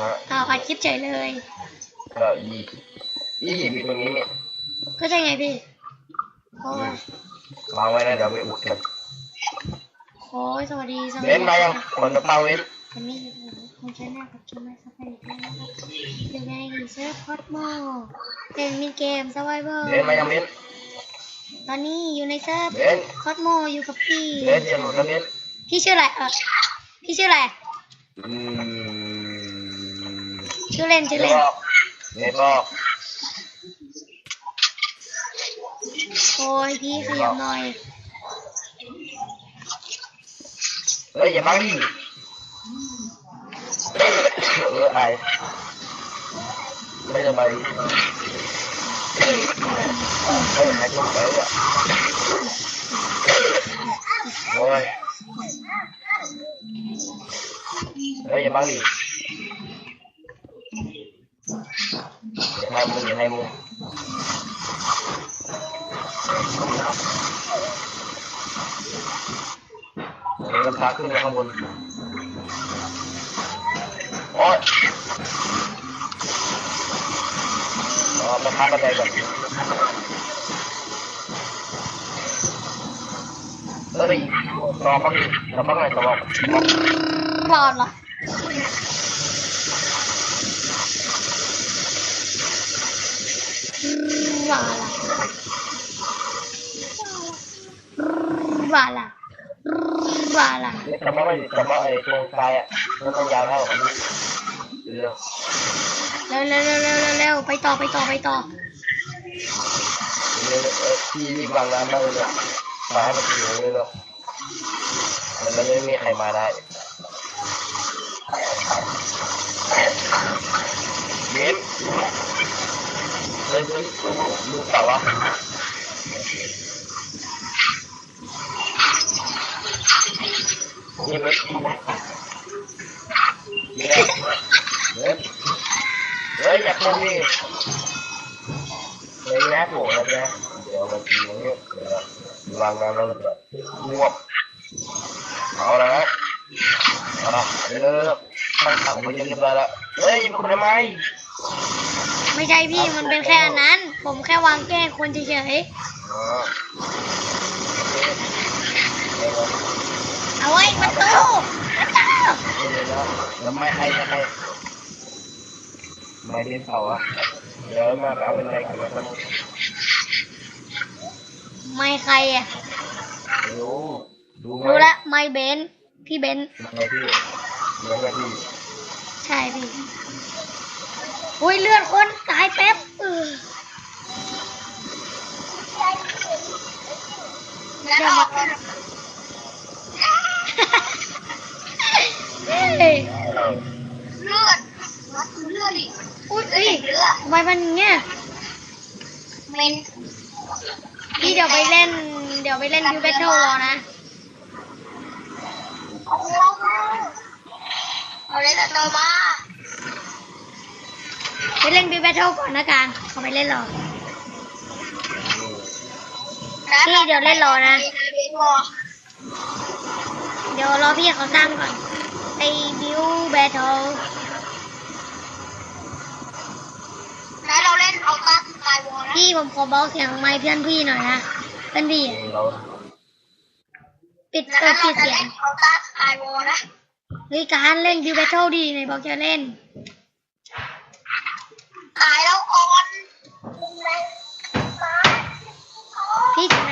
นะอ้าวอัดคลิปเฉยเลย ก็ยี่สิบยี่สิบอยู่ตรงนี้เนี่ยก็ใช่ไงพี่โอ้ยวางไว้นะเดี๋ยวไปอุดกันโอ้ยสวัสดีสวัสเบดีนมายังคนกระเป๋าเบนวันนี้คุณชนะกับเกมไม่สบายอีกแล้วนะครับอยู่ในเซิร์ฟคอสโมเป็นมินเกมสไวเวอร์เบนมายังเบนตอนนี้อยู่ในเซิร์ฟเบนคอสโมอยู่กับพี่เบนเดี๋ยวหมดแล้วเบนพี่ชื่ออะไรเออพี่ชื่ออะไรอืม Chưa lên, chưa lên. Đẹp không? Thôi, ghi khỉ rồi. Bây giờ bắn đi. Ừ, ai? Bây giờ mày. đây là mày cũng bể rồi. Rồi. Bây giờ bắn đi. 20 giờ hai mươi. làm phá cứ không buồn Ôi Đó, nó phá bắt đây rồi Ơ đi, nó bắt, nó bắt này, nó bắt Nó bắt ยใจไปอะโอ้ยเฮ้ยอย่าบังดิอย่าให้มึงอย่าให้วเราพาขึ้นไปข้างบนโอ้ยอ๋อมาพักกันไปก่อนเฮ้ยรอแป๊บนึงรอแป๊บนึงรอแป๊บนึงปลอดเหรอว่าละว่าละว่าละจำไม่ได้จำไม่ไอ้ตัวกายอะมันต้องยาวเท่าอันนี้เร็วเร็วเร็วเร็วเร็วเร็วเร็วไปต่อไปต่อไปต่อ เร็วเออที่รีบวางน้ำมากเลยมาให้มันอยู่เร็วมันไม่มีใครมาได้เบน เฮ้ยเฮ้ยลูกเต่าวะนี่เบนนี่แหละเนเฮ้ยอย่าพูดนี่เลยนะผมนะเดี๋ยวมาทีนี้เดี๋ยววางงานแล้วแบบรวบเอาละนะเอาละเริ่มตั้งถังไปเรียบร้อยแล้วเฮ้ยคุณทำไม ไม่ใช่พี่มันเป็นแค่อันนั้น ผมแค่วางแกล้งคนเฉยอ๋อๆเอาไว้ประตูประตูเดี๋ยวนะแล้วไม่ให้จะให้ไม่เล่นเผาอะเดี๋ยวมาเอาเป็นไรกันแล้วกันไม่ใครอะรู้ดูไหมรู้ละไม่เบนซ์พี่เบนซ์ไม่พี่ไม่ใช่พี่ใช่พี่ อุ้ยเลือดคนตายแป๊บเอองั้นออกเลยเฮ้ยเลือดวัดเลือดดิอุ้ยเอ้ยเลือดทำไมมันอย่างเงี้ยเมนพี่เดี๋ยวไปเล่น เดี๋ยวไปเล่นยูเบทเทิลรอนะ เอาเอาเลยแต่ตัวมา ไปเล่นยูเบทเทิลก่อนนะการเขาไปเล่นรอนี่เดี๋ยวเล่นรอนะเล่นรอเดี๋ยวรอพี่เขาสร้างก่อนไอ้บิวแบทเทิลแล้วเราเล่นเอาตัสตายวอลนะพี่ผมขอเบาเสียงไมค์เพื่อนพี่หน่อยนะเพื่อนพี่เราปิดแล้วเปิดเราปิดจะเสียเล่งนเอาตัสตายวอลนะเฮ้ยการเล่นยูเบทเทิลดีในบอกจะเล่น ขายแล้วก่อนพี่เสียงดังหน่อยนะ